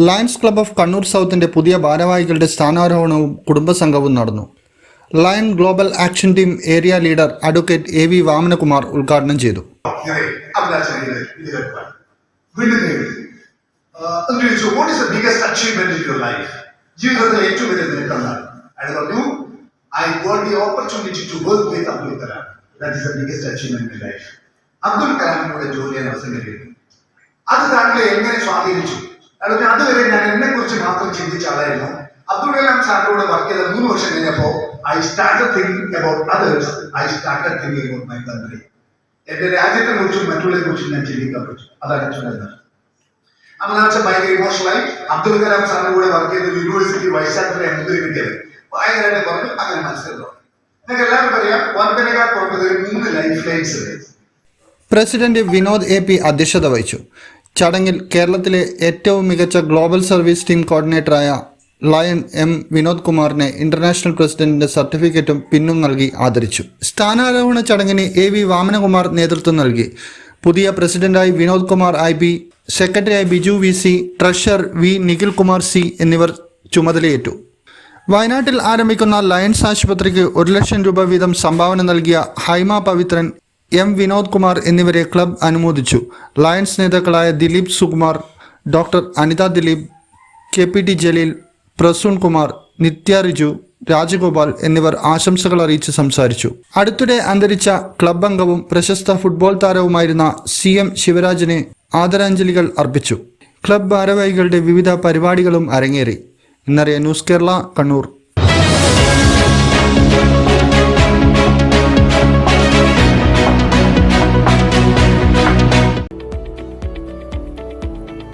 Lions club of Kannur സൗത്തിന്റെ പുതിയ ഭാരവാഹികളുടെ സ്ഥാനാരോഹണവും കുടുംബസംഘവും നടന്നു lion global action team area leader advocate A V Vamanakumar ഉദ്ഘാടനം ചെയ്തു ജീവിതത്തിലെ ഏറ്റവും വലിയ നേട്ടമാണ് അയാൾ പറഞ്ഞു I got the opportunity to work with Abdul that is the biggest achievement in life Abdul കലാമിനോട് ജോലിയാൻ അവസരം കിട്ടിയിരുന്നു അത് താങ്കളെ എങ്ങനെ സ്വാധീനിച്ചു? അല്ലെങ്കിൽ അതുവരെ ഞാൻ എന്നെ കുറിച്ച് മാത്രം ചിന്തിച്ച ആളായിരുന്നു. അബ്ദുൽ കലാം സാറിനോട് വർക്ക് ചെയ്ത മൂന്ന് വർഷം കഴിഞ്ഞപ്പോ I start thinking about others I start thinking about my country എന്റെ രാജ്യത്തെ കുറിച്ചും മറ്റുള്ളവരെ കുറിച്ചും ഞാൻ ചിന്തിക്കാൻ പറ്റും. അതാണ് അങ്ങനെ വെച്ചാൽ ഭയങ്കര ഇമോഷണലായി അബ്ദുൽ കലാം സാറിന്റെ കൂടെ വർക്ക് ചെയ്ത യൂണിവേഴ്സിറ്റി വൈസ് ചാൻസലറെ മുദ്ര കിട്ടിയത്. ഭയങ്കരമായിട്ട് പറഞ്ഞു അങ്ങനെ മനസ്സിലാവും നിങ്ങൾക്ക് എല്ലാവർക്കും അറിയാം വൻപനകാർ പുറത്തത് മൂന്ന് life lines president Vinod A P അധ്യക്ഷത വഹിച്ചു. ചടങ്ങിൽ കേരളത്തിലെ ഏറ്റവും മികച്ച ഗ്ലോബൽ സർവീസ് ടീം കോർഡിനേറ്ററായ ലയൺ എം വിനോദ് കുമാറിനെ ഇന്റർനാഷണൽ പ്രസിഡന്റിന്റെ സർട്ടിഫിക്കറ്റും പിന്നും നൽകി ആദരിച്ചു. സ്ഥാനാരോഹണ ചടങ്ങിന് എ വി വാമനകുമാർ നേതൃത്വം നൽകി. പുതിയ പ്രസിഡന്റായി വിനോദ് കുമാർ ഐ ബി സെക്രട്ടറിയായി Biju V C treasurer V Nikhil Kumar C എന്നിവർ ചുമതലയേറ്റു. വയനാട്ടിൽ ആരംഭിക്കുന്ന ലയൺസ് ആശുപത്രിക്ക് ഒരു ലക്ഷം രൂപ വീതം സംഭാവന നൽകിയ ഹൈമ പവിത്രൻ എം വിനോദ് കുമാർ എന്നിവരെ ക്ലബ് അനുമോദിച്ചു. ലയൺസ് നേതാക്കളായ Dileep Sukumar doctor Anitha Dileep K P T Jaleel Prasoon Kumar Nithya Riju Rajagopal എന്നിവർ ആശംസകൾ അറിയിച്ച് സംസാരിച്ചു. അടുത്തിടെ അന്തരിച്ച ക്ലബ് അംഗവും പ്രശസ്ത ഫുട്ബോൾ താരവുമായിരുന്ന സി എം ശിവരാജിനെ ആദരാഞ്ജലികൾ അർപ്പിച്ചു. ക്ലബ് ഭാരവാഹികളുടെ വിവിധ പരിപാടികളും അരങ്ങേറി. ഇന്നറിയ ന്യൂസ് കേരള കണ്ണൂർ.